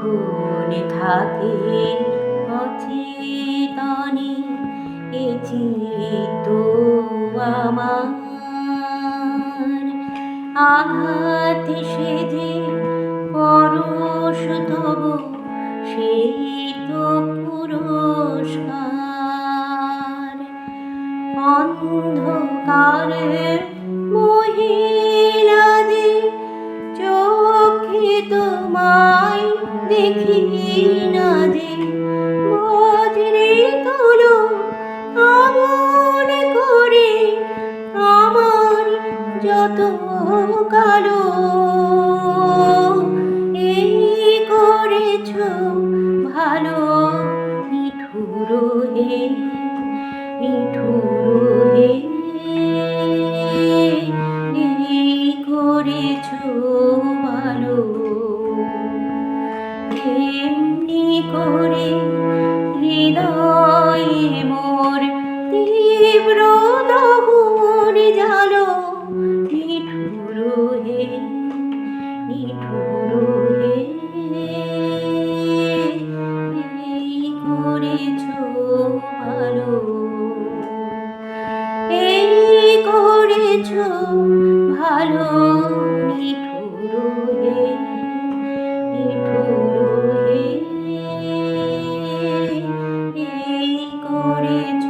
যখন থাকে অচেতনে এ চিত্ত আমার। আঘাত সেজে পরশ তব সেই তো পুরস্কার। অন্ধকারে তোমায় দেখি না যে বজ্রে তুলো করে আমার যত কালো এই করেছ ভালো নিঠুর হে, নিঠুর এমনি করে হৃদয়ে মোর তীব্র দহন জালো। নিঠুর হে নিঠুর হে, এই করেছ ভালো। এই করেছ ভালো। করেছ